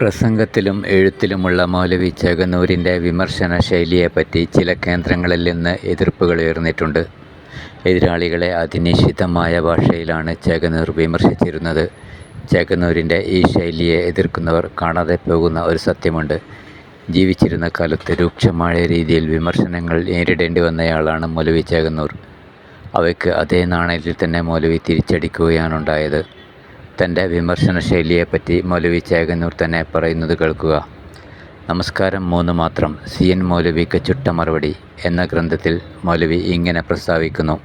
പ്രസംഗത്തിലും എഴുത്തിലുമുള്ള മൗലവി ചേകന്നൂരിന്റെ വിമർശന ശൈലിയെപ്പറ്റി ചില കേന്ദ്രങ്ങളിൽ നിന്ന് എതിർപ്പുകളുയർന്നിട്ടുണ്ട്. എതിരാളികളെ അതിനിശിതമായ ഭാഷയിലാണ് ചേകന്നൂർ വിമർശിച്ചിരുന്നത്. ചേകന്നൂരിന്റെ ഈ ശൈലിയെ എതിർക്കുന്നവർ കാണാതെ പോകുന്ന ഒരു സത്യമുണ്ട്. ജീവിച്ചിരുന്ന കാലത്ത് രൂക്ഷമായ രീതിയിൽ വിമർശനങ്ങൾ നേരിടേണ്ടി വന്നയാളാണ് മൗലവി ചേകന്നൂർ. അവയ്ക്ക് അതേ നാണയത്തിൽ തന്നെ മൗലവി തിരിച്ചടിക്കുകയാണുണ്ടായത്. തന്റെ വിമർശന ശൈലിയെപ്പറ്റി മൗലവി ചേകന്നൂർ തന്നെ പറയുന്നത് കേൾക്കുക. നമസ്കാരം മൂന്ന് മാത്രം സി. എൻ. മൗലവിക്ക് ചുട്ട മറുപടി എന്ന ഗ്രന്ഥത്തിൽ മൗലവി ഇങ്ങനെ പ്രസ്താവിക്കുന്നു.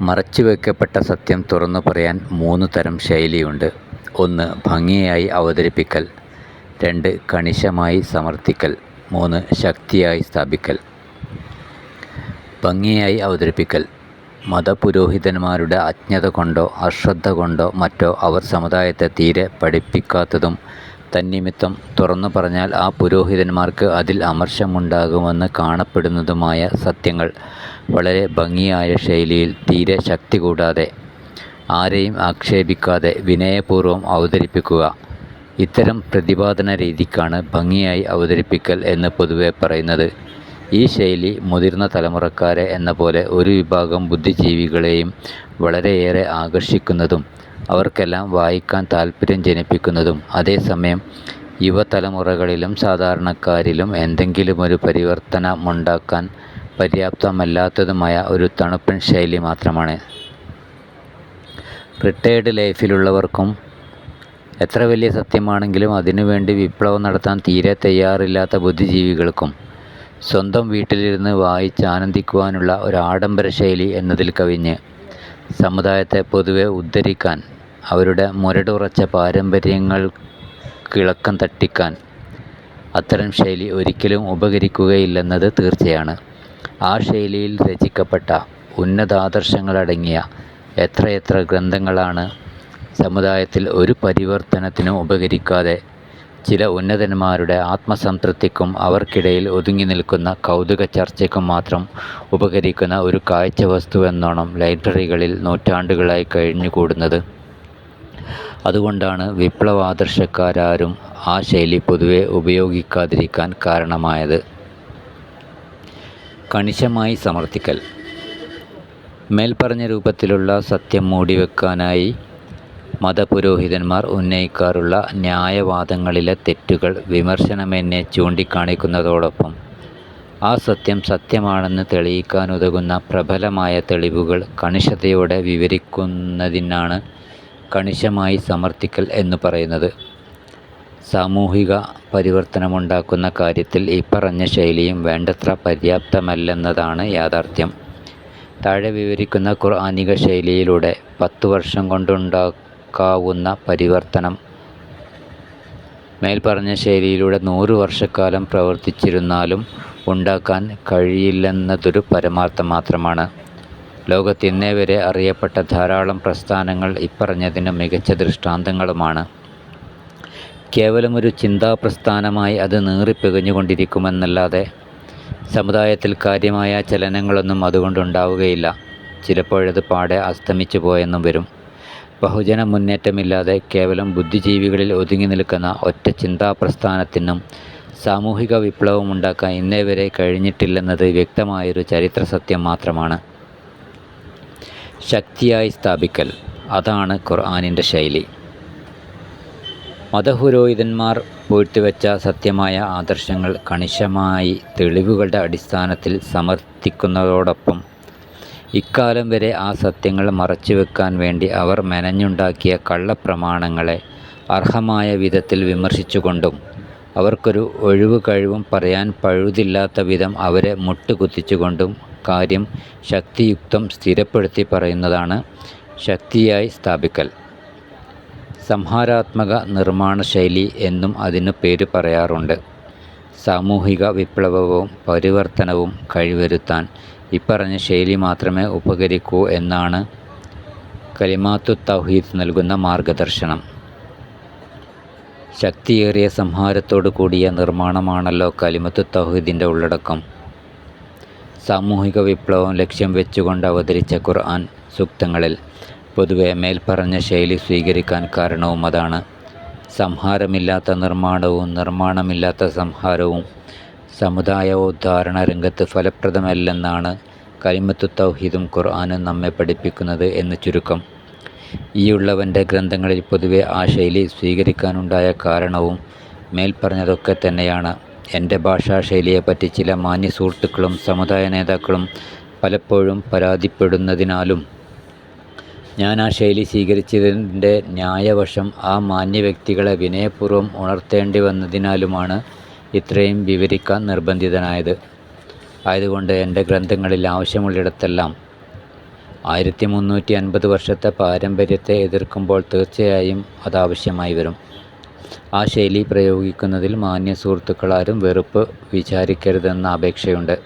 മറച്ചുവെക്കപ്പെട്ട സത്യം തുറന്നു പറയാൻ മൂന്ന് തരം ശൈലിയുണ്ട്. ഒന്ന് ഭംഗിയായി അവതരിപ്പിക്കൽ. രണ്ട് കണിശമായി സമർത്ഥിക്കൽ. മൂന്ന് ശക്തിയായി സ്ഥാപിക്കൽ. ഭംഗിയായി അവതരിപ്പിക്കൽ. മതപുരോഹിതന്മാരുടെ അജ്ഞത കൊണ്ടോ അശ്രദ്ധ കൊണ്ടോ മറ്റോ അവർ സമുദായത്തെ തീരെ പഠിപ്പിക്കാത്തതും തന്നിമിത്തം തുറന്നു പറഞ്ഞാൽ ആ പുരോഹിതന്മാർക്ക് അതിൽ അമർഷമുണ്ടാകുമെന്ന് കാണപ്പെടുന്നതുമായ സത്യങ്ങൾ വളരെ ഭംഗിയായ ശൈലിയിൽ തീരെ ശക്തി കൂടാതെ ആരെയും ആക്ഷേപിക്കാതെ വിനയപൂർവം അവതരിപ്പിക്കുക. ഇത്തരം പ്രതിപാദന രീതിക്കാണ് ഭംഗിയായി അവതരിപ്പിക്കൽ എന്ന് പൊതുവെ പറയുന്നത്. ഈ ശൈലി മുതിർന്ന തലമുറക്കാരെ എന്നപോലെ ഒരു വിഭാഗം ബുദ്ധിജീവികളെയും വളരെയേറെ ആകർഷിക്കുന്നതും അവർക്കെല്ലാം വായിക്കാൻ താൽപര്യം ജനിപ്പിക്കുന്നതും അതേസമയം യുവതലമുറകളിലും സാധാരണക്കാരിലും എന്തെങ്കിലും ഒരു പരിവർത്തനമുണ്ടാക്കാൻ പര്യാപ്തമല്ലാത്തതുമായ ഒരു തണുപ്പൻ ശൈലി മാത്രമാണ്. റിട്ടയർഡ് ലൈഫിലുള്ളവർക്കും എത്ര വലിയ സത്യമാണെങ്കിലും അതിനുവേണ്ടി വിപ്ലവം നടത്താൻ തീരെ തയ്യാറില്ലാത്ത ബുദ്ധിജീവികൾക്കും സ്വന്തം വീട്ടിലിരുന്ന് വായിച്ച് ആനന്ദിക്കുവാനുള്ള ഒരു ആഡംബര ശൈലി എന്നതിൽ കവിഞ്ഞ് സമുദായത്തെ പൊതുവെ ഉദ്ധരിക്കാൻ അവരുടെ മുരടുറച്ച പാരമ്പര്യങ്ങൾക്കിളക്കം തട്ടിക്കാൻ അത്തരം ശൈലി ഒരിക്കലും ഉപകരിക്കുകയില്ലെന്നത് തീർച്ചയാണ്. ആ ശൈലിയിൽ രചിക്കപ്പെട്ട ഉന്നതാദർശങ്ങളടങ്ങിയ എത്രയെത്ര ഗ്രന്ഥങ്ങളാണ് സമുദായത്തിൽ ഒരു പരിവർത്തനത്തിനും ഉപകരിക്കാതെ ചില ഉന്നതന്മാരുടെ ആത്മസംതൃപ്തിക്കും അവർക്കിടയിൽ ഒതുങ്ങി ഒതുങ്ങിനിൽക്കുന്ന കൗതുകചർച്ചയ്ക്കും മാത്രം ഉപകരിക്കുന്ന ഒരു കാഴ്ച കാഴ്ചവസ്തുവെന്നോണം ലൈബ്രറികളിൽ നൂറ്റാണ്ടുകളായി കഴിഞ്ഞുകൂടുന്നത്. അതുകൊണ്ടാണ് വിപ്ലവാദർശക്കാരാരും ആ ശൈലി പൊതുവെ ഉപയോഗിക്കാതിരിക്കാൻ കാരണമായത്. കണിശമായി സമർത്ഥിക്കൽ. മേൽപ്പറഞ്ഞ രൂപത്തിലുള്ള സത്യം മൂടിവെക്കാനായി മതപുരോഹിതന്മാർ ഉന്നയിക്കാറുള്ള ന്യായവാദങ്ങളിലെ തെറ്റുകൾ വിമർശനമെന്നേ ചൂണ്ടിക്കാണിക്കുന്നതോടൊപ്പം ആ സത്യം സത്യമാണെന്ന് തെളിയിക്കാനുതകുന്ന പ്രബലമായ തെളിവുകൾ കണിശതയോടെ വിവരിക്കുന്നതിനാണ് കണിശമായി സമർത്ഥിക്കൽ എന്ന് പറയുന്നത്. സാമൂഹിക പരിവർത്തനമുണ്ടാക്കുന്ന കാര്യത്തിൽ ഇപ്പറഞ്ഞ ശൈലിയും വേണ്ടത്ര പര്യാപ്തമല്ലെന്നതാണ് യാഥാർത്ഥ്യം. താഴെ വിവരിക്കുന്ന ഖുർആനിക ശൈലിയിലൂടെ പത്തുവർഷം കൊണ്ടുണ്ടാക്കാവുന്ന പരിവർത്തനം മേൽപ്പറഞ്ഞ ശൈലിയിലൂടെ നൂറ് വർഷക്കാലം പ്രവർത്തിച്ചിരുന്നാലും ഉണ്ടാക്കാൻ കഴിയില്ലെന്നതൊരു പരമാർത്ഥം മാത്രമാണ്. ലോകത്ത് ഇന്നേവരെ അറിയപ്പെട്ട ധാരാളം പ്രസ്ഥാനങ്ങൾ ഇപ്പറഞ്ഞതിന് മികച്ച ദൃഷ്ടാന്തങ്ങളുമാണ്. കേവലമൊരു ചിന്താപ്രസ്ഥാനമായി അത് നീറിപ്പികഞ്ഞുകൊണ്ടിരിക്കുമെന്നല്ലാതെ സമുദായത്തിൽ കാര്യമായ ചലനങ്ങളൊന്നും അതുകൊണ്ടുണ്ടാവുകയില്ല. ചിലപ്പോഴത് പാടെ അസ്തമിച്ചു പോയെന്നും വരും. ബഹുജനമുന്നേറ്റമില്ലാതെ കേവലം ബുദ്ധിജീവികളിൽ ഒതുങ്ങി നിൽക്കുന്ന ഒറ്റ ചിന്താപ്രസ്ഥാനത്തിനും സാമൂഹിക വിപ്ലവം വിപ്ലവമുണ്ടാക്കാൻ ഇന്നേവരെ കഴിഞ്ഞിട്ടില്ലെന്നത് വ്യക്തമായൊരു ചരിത്ര സത്യം മാത്രമാണ്. ശക്തിയായി സ്ഥാപിക്കൽ. അതാണ് ഖുർആാനിന്റെ ശൈലി. മതപുരോഹിതന്മാർ പൂഴ്ത്തിവെച്ച സത്യമായ ആദർശങ്ങൾ കണിശമായി തെളിവുകളുടെ അടിസ്ഥാനത്തിൽ സമർത്ഥിക്കുന്നതോടൊപ്പം ഇക്കാലം വരെ ആ സത്യങ്ങൾ മറച്ചുവെക്കാൻ വേണ്ടി അവർ മെനഞ്ഞുണ്ടാക്കിയ കള്ളപ്രമാണങ്ങളെ അർഹമായ വിധത്തിൽ വിമർശിച്ചുകൊണ്ടും അവർക്കൊരു ഒഴിവ് കഴിവും പറയാൻ പഴുതില്ലാത്ത വിധം അവരെ മുട്ടുകുത്തിച്ചുകൊണ്ടും കാര്യം ശക്തിയുക്തം സ്ഥിരപ്പെടുത്തി പറയുന്നതാണ് ശക്തിയായി സ്ഥാപിക്കൽ. സംഹാരാത്മക നിർമ്മാണ ശൈലി എന്നും അതിന് പേര് പറയാറുണ്ട്. സാമൂഹിക വിപ്ലവവും പരിവർത്തനവും കഴിവരുത്താൻ ഇപ്പറഞ്ഞ ശൈലി മാത്രമേ ഉപകരിക്കൂ എന്നാണ് കലിമാത്തു തൗഹീദ് നൽകുന്ന മാർഗദർശനം. ശക്തിയേറിയ സംഹാരത്തോടു കൂടിയ നിർമ്മാണമാണല്ലോ കലിമത്തു തൗഹീദിന്റെ ഉള്ളടക്കം. സാമൂഹിക വിപ്ലവം ലക്ഷ്യം വെച്ചുകൊണ്ട് അവതരിച്ച ഖുർആൻ സൂക്തങ്ങളിൽ പൊതുവെ മേൽപ്പറഞ്ഞ ശൈലി സ്വീകരിക്കാൻ കാരണവും അതാണ്. സംഹാരമില്ലാത്ത നിർമ്മാണവും നിർമ്മാണമില്ലാത്ത സംഹാരവും സമുദായോദ്ധാരണ രംഗത്ത് ഫലപ്രദമല്ലെന്നാണ് കലിമത്തു തൗഹീദും ഖുർആാനും നമ്മെ പഠിപ്പിക്കുന്നത് എന്ന് ചുരുക്കം. ഈയുള്ളവന്റെ ഗ്രന്ഥങ്ങളിൽ പൊതുവെ ആ ശൈലി സ്വീകരിക്കാനുണ്ടായ കാരണവും മേൽപ്പറഞ്ഞതൊക്കെ തന്നെയാണ്. എന്റെ ഭാഷാ ശൈലിയെപ്പറ്റി ചില മാന്യ സുഹൃത്തുക്കളും സമുദായ നേതാക്കളും പലപ്പോഴും പരാതിപ്പെടുന്നതിനാലും ഞാൻ ആ ശൈലി സ്വീകരിച്ചതിന്റെ ന്യായവശം ആ മാന്യ വ്യക്തികളെ വിനയപൂർവം ഉണർത്തേണ്ടി വന്നതിനാലുമാണ് ഇത്രയും വിവരിക്കാൻ നിർബന്ധിതനായത്. ആയതുകൊണ്ട് എന്റെ ഗ്രന്ഥങ്ങളിൽ ആവശ്യമുള്ളിടത്തെല്ലാം ആയിരത്തി മുന്നൂറ്റി അൻപത് വർഷത്തെ പാരമ്പര്യത്തെ എതിർക്കുമ്പോൾ തീർച്ചയായും അതാവശ്യമായി വരും. ആ ശൈലി പ്രയോഗിക്കുന്നതിൽ മാന്യ സുഹൃത്തുക്കളാരും വെറുപ്പ് വിചാരിക്കരുതെന്ന അപേക്ഷയുണ്ട്.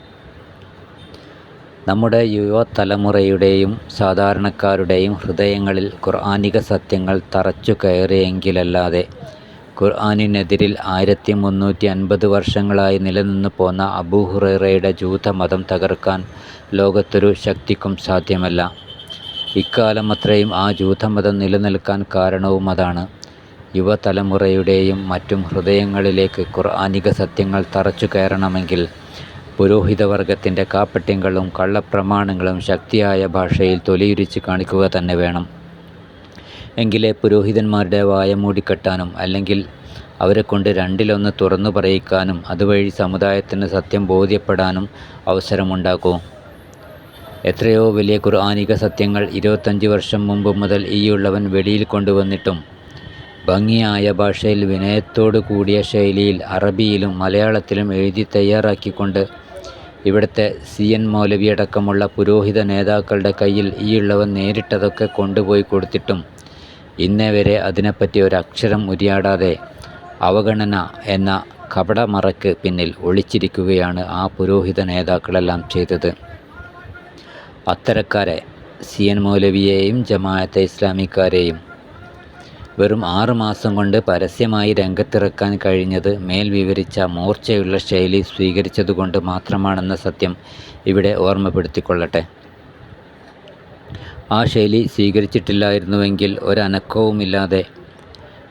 നമ്മുടെ യുവതലമുറയുടെയും സാധാരണക്കാരുടെയും ഹൃദയങ്ങളിൽ ഖുർആാനിക സത്യങ്ങൾ തറച്ചു കയറിയെങ്കിലല്ലാതെ ഖുർആാനിനെതിരിൽ ആയിരത്തി മുന്നൂറ്റി അൻപത് വർഷങ്ങളായി നിലനിന്നു പോന്ന അബൂഹുറയുടെ ജൂതമതം തകർക്കാൻ ലോകത്തൊരു ശക്തിക്കും സാധ്യമല്ല. ഇക്കാലമത്രയും ആ ജൂതമതം നിലനിൽക്കാൻ കാരണവും അതാണ്. യുവതലമുറയുടെയും മറ്റും ഹൃദയങ്ങളിലേക്ക് ഖുർആാനിക സത്യങ്ങൾ തറച്ചു കയറണമെങ്കിൽ പുരോഹിതവർഗത്തിന്റെ കാപ്പട്യങ്ങളും കള്ളപ്രമാണങ്ങളും ശക്തിയായ ഭാഷയിൽ തൊലിയുരിച്ച് കാണിക്കുക തന്നെ വേണം. എങ്കിലേ പുരോഹിതന്മാരുടെ വായ മൂടിക്കെട്ടാനും അല്ലെങ്കിൽ അവരെക്കൊണ്ട് രണ്ടിലൊന്ന് തുറന്നു പറയിക്കാനും അതുവഴി സമുദായത്തിന് സത്യം ബോധ്യപ്പെടാനും അവസരമുണ്ടാക്കൂ. എത്രയോ വലിയ ഖുർആാനിക സത്യങ്ങൾ ഇരുപത്തഞ്ച് വർഷം മുമ്പ് മുതൽ ഈയുള്ളവൻ വെളിയിൽ കൊണ്ടുവന്നിട്ടും ഭംഗിയായ ഭാഷയിൽ വിനയത്തോടു കൂടിയ ശൈലിയിൽ അറബിയിലും മലയാളത്തിലും എഴുതി തയ്യാറാക്കിക്കൊണ്ട് ഇവിടുത്തെ സി എൻ മൗലവിയടക്കമുള്ള പുരോഹിത നേതാക്കളുടെ കയ്യിൽ ഈയുള്ളവൻ നേരിട്ടതൊക്കെ കൊണ്ടുപോയി കൊടുത്തിട്ടും ഇന്നേ വരെ അതിനെപ്പറ്റി ഒരക്ഷരം ഉരിയാടാതെ അവഗണന എന്ന കപടമറയ്ക്ക് പിന്നിൽ ഒളിച്ചിരിക്കുകയാണ് ആ പുരോഹിത നേതാക്കളെല്ലാം ചെയ്തത്. അത്തരക്കാരെ സി എൻ മൗലവിയെയും ജമാഅത്തെ ഇസ്ലാമിക്കാരെയും വെറും ആറ് മാസം കൊണ്ട് പരസ്യമായി രംഗത്തിറക്കാൻ കഴിഞ്ഞത് മേൽ വിവരിച്ച മൂർച്ചയുള്ള ശൈലി സ്വീകരിച്ചതുകൊണ്ട് മാത്രമാണെന്ന സത്യം ഇവിടെ ഓർമ്മപ്പെടുത്തിക്കൊള്ളട്ടെ. ആ ശൈലി സ്വീകരിച്ചിട്ടില്ലായിരുന്നുവെങ്കിൽ ഒരനക്കവുമില്ലാതെ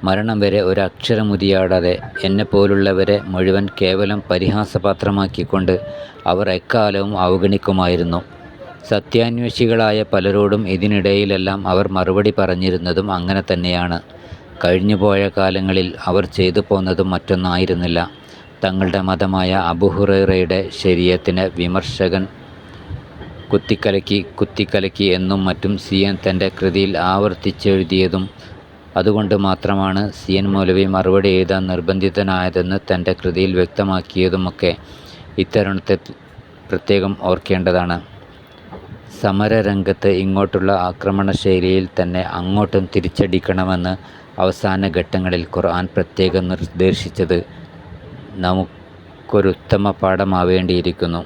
മരണം വരെ ഒരക്ഷരമുതിയാടാതെ എന്നെപ്പോലുള്ളവരെ മുഴുവൻ കേവലം പരിഹാസപാത്രമാക്കിക്കൊണ്ട് അവർ എക്കാലവും അവഗണിക്കുമായിരുന്നു. സത്യാന്വേഷികളായ പലരോടും ഇതിനിടയിലെല്ലാം അവർ മറുപടി പറഞ്ഞിരുന്നതും അങ്ങനെ തന്നെയാണ്. കഴിഞ്ഞുപോയ കാലങ്ങളിൽ അവർ ചെയ്തു പോന്നതും മറ്റൊന്നായിരുന്നില്ല. തങ്ങളുടെ മതമായ അബുഹുറയുടെ ശരീരത്തിന് വിമർശകൻ കുത്തിക്കലക്കി കുത്തിക്കലക്കി എന്നും മറ്റും സി എൻ തന്റെ കൃതിയിൽ ആവർത്തിച്ചെഴുതിയതും അതുകൊണ്ട് മാത്രമാണ് സി എൻ മൗലവി മറുപടി എഴുതാൻ നിർബന്ധിതനായതെന്ന് തന്റെ കൃതിയിൽ വ്യക്തമാക്കിയതുമൊക്കെ ഇത്തരുണത്തെ പ്രത്യേകം ഓർക്കേണ്ടതാണ്. സമരരംഗത്ത് ഇങ്ങോട്ടുള്ള ആക്രമണ ശൈലിയിൽ തന്നെ അങ്ങോട്ടും തിരിച്ചടിക്കണമെന്ന് അവസാന ഘട്ടങ്ങളിൽ ഖുർആൻ പ്രത്യേകം നിർദ്ദേശിച്ചത് നമുക്കൊരുത്തമ പാഠമാവേണ്ടിയിരിക്കുന്നു.